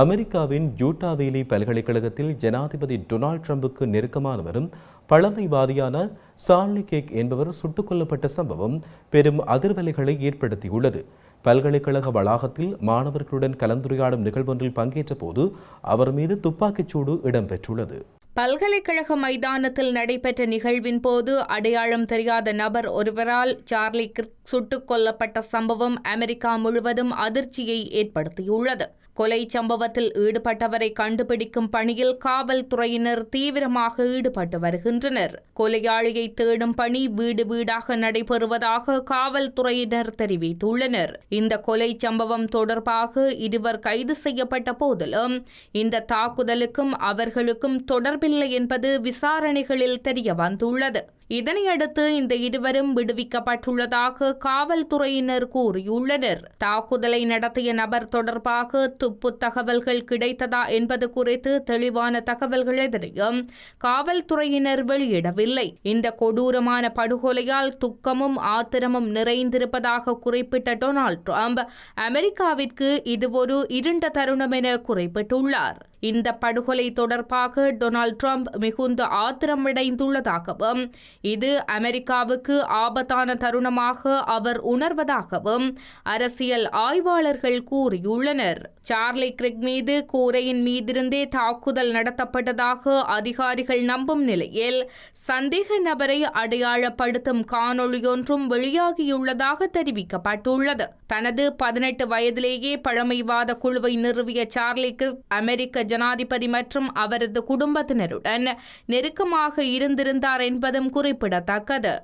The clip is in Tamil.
அமெரிக்காவின் யூட்டாவேலி பல்கலைக்கழகத்தில் ஜனாதிபதி டொனால்ட் ட்ரம்புக்கு நெருக்கமானவரும் பழமைவாதியான சார்லி கேக் என்பவர் சுட்டுக் கொல்லப்பட்ட சம்பவம் பெரும் அதிர்வலைகளை ஏற்படுத்தியுள்ளது. பல்கலைக்கழக வளாகத்தில் மாணவர்களுடன் கலந்துரையாடும் நிகழ்வொன்றில் பங்கேற்ற போது அவர் மீது துப்பாக்கிச்சூடு இடம்பெற்றுள்ளது. பல்கலைக்கழக மைதானத்தில் நடைபெற்ற நிகழ்வின் போது அடையாளம் தெரியாத நபர் ஒருவரால் சார்லி கிர்க் சுட்டுக் கொல்லப்பட்ட சம்பவம் அமெரிக்கா முழுவதும் அதிர்ச்சியை ஏற்படுத்தியுள்ளது. கொலை சம்பவத்தில் ஈடுபட்டவரை கண்டுபிடிக்கும் பணியில் காவல்துறையினர் தீவிரமாக ஈடுபட்டு வருகின்றனர். கொலையாளியை தேடும் பணி வீடு வீடாக நடைபெறுவதாக காவல்துறையினர் தெரிவித்துள்ளனர். இந்த கொலை சம்பவம் தொடர்பாக இருவர் கைது செய்யப்பட்ட போதிலும் இந்த தாக்குதலுக்கும் அவர்களுக்கும் தொடர்பில்லை என்பது விசாரணைகளில் தெரிய வந்துள்ளது இதனையடுத்து இந்த இருவரும் விடுவிக்கப்பட்டுள்ளதாக காவல்துறையினர் கூறியுள்ளனர். தாக்குதலை நடத்திய நபர் தொடர்பாக துப்பு தகவல்கள் கிடைத்ததா என்பது குறித்து தெளிவான தகவல்கள் எதனையும் காவல்துறையினர் வெளியிடவில்லை. இந்த கொடூரமான படுகொலையால் துக்கமும் ஆத்திரமும் நிறைந்திருப்பதாக குறிப்பிட்ட டொனால்ட் ட்ரம்ப் அமெரிக்காவிற்கு இது ஒரு இருண்ட தருணம் என குறிப்பிட்டுள்ளார். இந்த படுகொலை தொடர்பாக டொனால்ட் ட்ரம்ப் மிகுந்த ஆத்திரமடைந்துள்ளதாகவும் இது அமெரிக்காவுக்கு ஆபத்தான தருணமாக அவர் உணர்வதாகவும் அரசியல் ஆய்வாளர்கள் கூறியுள்ளனர். சார்லி கிரிக் மீது கூரையின் மீதிருந்தே தாக்குதல் நடத்தப்பட்டதாக அதிகாரிகள் நம்பும் நிலையில் சந்தேக நபரை அடையாளப்படுத்தும் காணொளியொன்றும் வெளியாகியுள்ளதாக தெரிவிக்கப்பட்டுள்ளது. தனது பதினெட்டு வயதிலேயே பழமைவாத குழுவை நிறுவிய சார்லி கிரிக் அமெரிக்க ஜனாதிபதி மற்றும் அவரது குடும்பத்தினருடன் நெருக்கமாக இருந்திருந்தார் என்பதும் குறிப்பிடத்தக்கது